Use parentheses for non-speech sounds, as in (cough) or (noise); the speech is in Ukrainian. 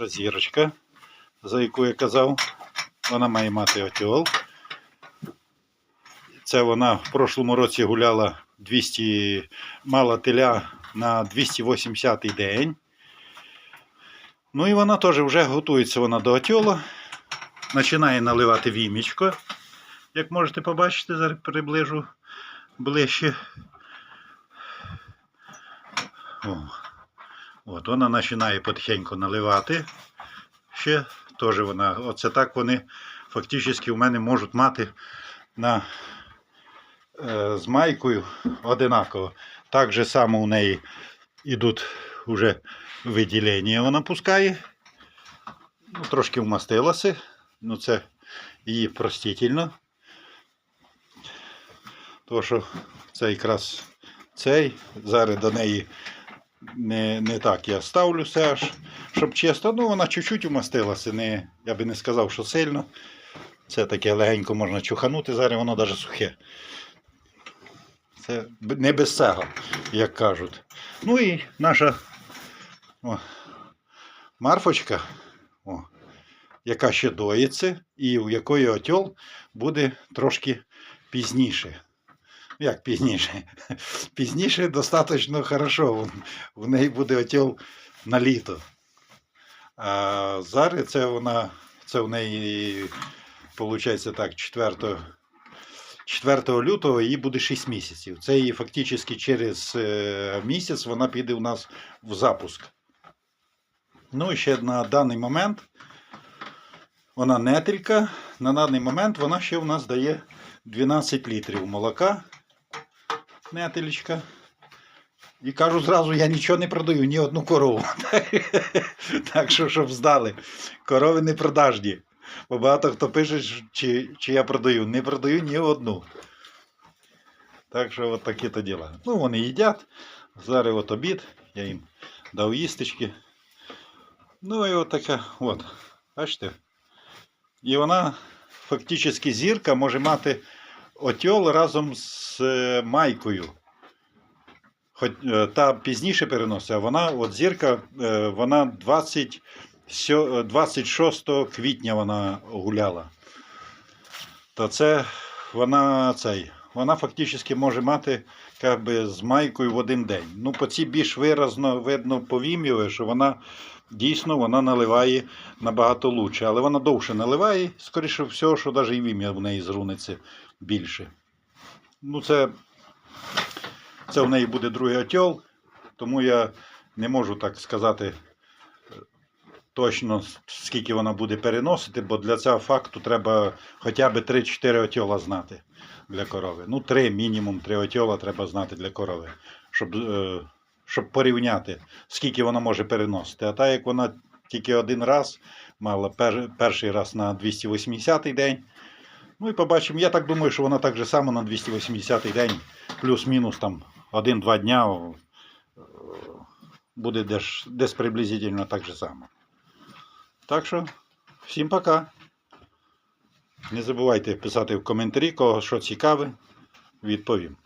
Наша зірочка, за яку я казав, вона має мати отіол. Це вона в прошлому році гуляла 200, мала теля на 280-й день. Ну і вона теж вже готується вона до отьола. Починає наливати вімічко. Як можете побачити, зараз приближу ближче. О. От вона починає потихеньку наливати. Ще теж вона. Оце так вони фактично у мене можуть мати на, е, з майкою одинаково. Так же само у неї йдуть вже виділення. Вона пускає. Ну, трошки вмастилася. Ну, це її простительно. Тому що це якраз цей. Зараз до неї не, не так я ставлю все аж, щоб чисто. Ну, вона чуть-чуть умастилася. Не, я би не сказав, що сильно. Це таке легенько можна чуханути, зараз воно навіть сухе. Це не без цього, як кажуть. Ну і наша о, марфочка, о, яка ще доїться, і у якої отьол буде трошки пізніше. Як пізніше? Пізніше достатньо хорошо. В неї буде отьол на літо. А зараз це вона, це в неї, виходить так, 4, 4 лютого їй буде 6 місяців. Це її фактично через е, місяць вона піде у нас в запуск. Ну і ще на даний момент вона нетелька. На даний момент вона ще у нас дає 12 літрів молока. Нетелечка. І кажу зразу, я нічого не продаю, ні одну корову. (laughs) так що, щоб здали, корови не продажні. Бо багато хто пише, чи, чи я продаю. Не продаю ні одну. Так що от такі то діла. Ну, вони їдять. Зараз от обід, я їм дав їстечки. Ну і от така, от, бачите. І вона фактично зірка може мати отьол разом з е, майкою. Хоч е, та пізніше переносить, а вона, от зірка, е, вона 20, е, 26 квітня вона гуляла. То це вона цей, вона фактично може мати як би, з майкою в один день. Ну, по цій більш виразно видно по вім'ю, що вона дійсно вона наливає набагато лучше. Але вона довше наливає, скоріше всього, що навіть і вім'я в неї зруниться більше. Ну, це, це в неї буде другий отьол, тому я не можу так сказати е, точно, скільки вона буде переносити, бо для цього факту треба хоча б 3-4 отьола знати для корови. Ну, 3, мінімум 3 отьола треба знати для корови, щоб, е, щоб порівняти, скільки вона може переносити. А так як вона тільки один раз мала пер, перший раз на 280-й день. Ну і побачимо. Я так думаю, що вона так же само на 280-й день, плюс-мінус там 1-2 дня буде десь, десь приблизительно так же само. Так що, всім пока. Не забувайте писати в коментарі, кого що цікаве, відповім.